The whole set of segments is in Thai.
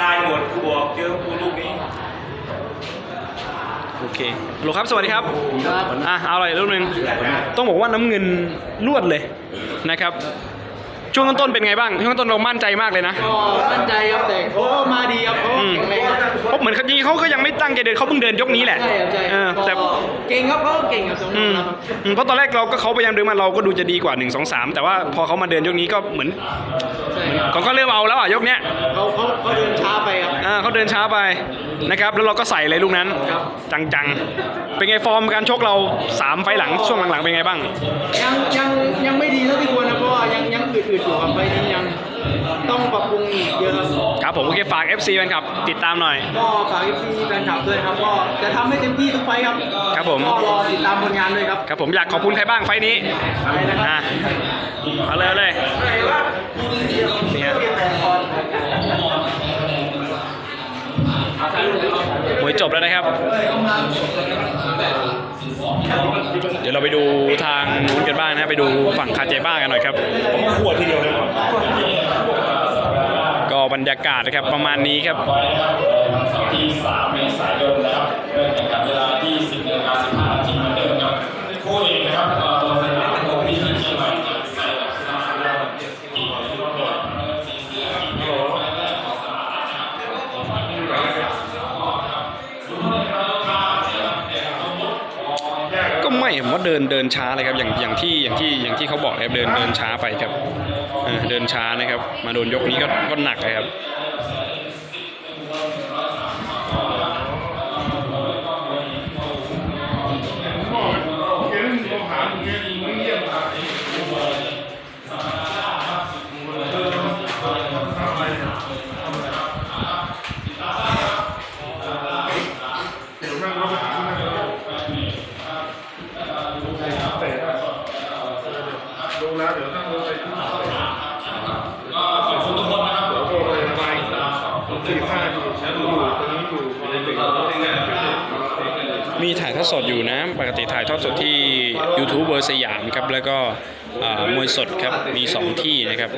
ตายหมดกูบอกเจอกูลูกนี้โอเคฮัลโหลครับสวัสดีครับครับอะเอาอะไรรูปหนึ่งต้องบอกว่าน้ำเงินลวดเลยนะครับ ช่วงต้นๆเป็นไงบ้าง ช่วงต้นเรามั่นใจมากเลยนะก็มั่นใจครับแต่เขาก็มาดีครับเขาก็อืมแข็งแรงครับเพราะเหมือนเขาจริงๆเขาก็ยังไม่ตั้งใจเดินเขาเพิ่งเดินยกนี้แหละใช่ครับใช่เออแต่ ก็เก่งครับเขาก็เก่งครับสำหอืรับมเราครับอืมเพราะตอนแรกเราก็เขาพยายามเดินมาเราก็ดูจะดีกว่า1 2 3 แต่ว่าพอเขามาเดินยกนี้ก็เหมือนใช่ครับเขาก็เริ่มเอาแล้วอะยกเนี้ย เขาเขาเขาเดินช้าไปครับอ่า เขาเดินช้าไปนะครับ แล้วเราก็ใส่เลยลูกนั้นครับจังๆ เป็นไงฟอร์มการชกเรา 3 ไฟล์หลังช่วงหลังๆ เป็นไงบ้าง ยังยังยังไม่ดีเท่าที่ควรนะเพราะว่ายังยังอืดๆอยู่ครับไปนี้ยังต้องปรับปรุงอีกเยอะครับครับผมโอเคฝาก FC แฟนคลับติดตามหน่อย ก็ฝากเอฟซีแฟนคลับด้วยครับก็จะทำให้เต็มที่ทุกไฟท์ครับครับผม ก็รอติดตามผลงานด้วยครับครับผมอยากขอบคุณใครบ้างไฟล์นี้อะไรนะครับอะเอาเลยเอาเลยนี่ฮะ มวยจบแล้วนะครับ เดี๋ยวเราไปดูทางนู้นกันบ้างนะครับไปดูฝั่งคาเจบ้ากันหน่อยครับขวดทีเดียวเลยก็บรรยากาศนะครับประมาณนี้ครับที่3เมษายน ไม่ผมว่าเดินเดินช้าเลยครับอย่างอย่างที่อย่างที่อย่างที่เขาบอกนะครับเดินเดินช้าไปครับเออเดินช้านะครับ มาโดนยกนี้ก็ก็หนักเลยครับ มีถ่ายทอดสดอยู่นะ ปกติถ่ายทอดสดที่ YouTube เบอร์สยามครับ แล้วก็มวยสดครับ มี 2 ที่นะครับ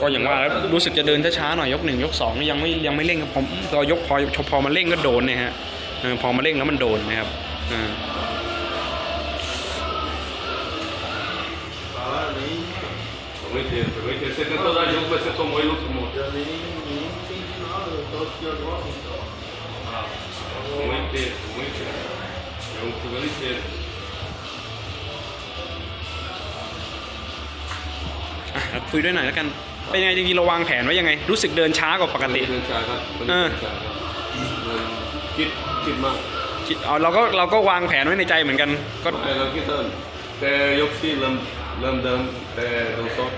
ก็อย่างว่าแล้วรู้สึกจะเดินช้าๆหน่อยยกหนึ่งยกสองยังไม่ยังไม่เร่งครับผมเรายกพอพอมาเร่งก็โดนเนี่ยฮะพอมาเร่งแล้วมันโดนนะครับเออ Tomou inteiro, tomou inteiro. Você tentou dar jogo, mas você tomou e não tomou. Tomou inteiro, tomou inteiro. É um jogando inteiro. อะคุยด้วยหน่อยแล้วกัน เป็นยังไงจริงๆเราวางแผนไว้ยังไง รู้สึกเดินช้ากว่าปกติ เดินช้าครับมันเออเดินช้าครับมันคิดคิดมากคิดเอาเราก็เราก็วางแผนไว้ในใจเหมือนกัน ก็แต่เราคิดเติมแต่ยกที่เริ่ม เริ่มเดิมแต่โดนซอก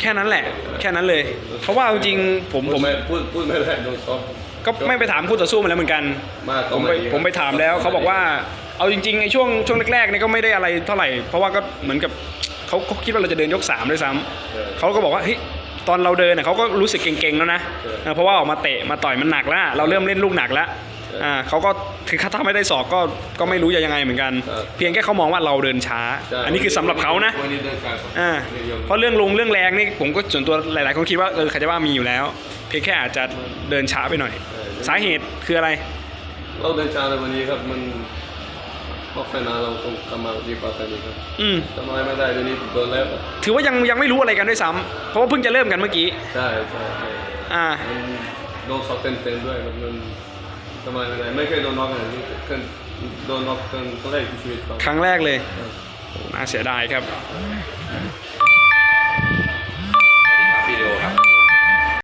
แค่นั้นแหละ แค่นั้นเลย เพราะว่าจริงๆผมพูผดมไม่พูดพูดไม่ได้โดนซอกก็ไม่ไปถามคู่ต่อสู้มาแล้วเหมือนกันมากผมไปผมไปถามแล้วเขาบอกว่าเอาจริงๆในช่วงช่วงแรกๆเนี่ยก็ไม่ได้อะไรเท่าไหร่ เพราะว่าก็เหมือนกับเขาเขาคิดว่าเราจะเดินยกสามด้วยซ้ำเขาก็บอกว่าเฮ้ยตอนเราเดินน่ะเขาก็รู้สึกเก่งๆแล้วนะเออเพราะว่าออกมาเตะมาต่อยมันหนักแล้ว เราเริ่มเล่นลูกหนักแล้ว อ่าเขาก็คือถ้าไม่ได้สอกก็ก็ไม่รู้จะยังไงเหมือนกัน เพียงแค่เขามองว่าเราเดินช้าใช่อันนี้คือสำหรับเขานะวันนี้เดินช้าครับอ่าไม่ยอมเพราะเรื่องลงเรื่องแรงนี่ผมก็ส่วนตัวหลาย ๆ คนคิดว่าเออใครจะว่ามีอยู่แล้ว เพียงแค่อาจจะเดินช้าไปหน่อย สาเหตุคืออะไร เราเดินช้าในวันนี้ครับมันพอไฟนอลเราต้องทำมาดีกว่าแค่นี้ครับอืมทำอะไรไม่ได้เดี๋ยวนี้โดนแล้วครับถือว่ายังยังไม่รู้อะไรกันด้วยซ้ำเพราะว่าเพิ่งจะเริ่มกันเมื่อกี้ ใช่ใช่ใช่อ่ามันโดนสอบเต็มๆด้วยมัน มันทำไรไม่ได้ไม่เคยโดนน็อกเลยนี่เคยโดนน็อกครั้งครั้งแรกในชีวิตครับ ครั้งแรกเลย น่าเสียดายครับ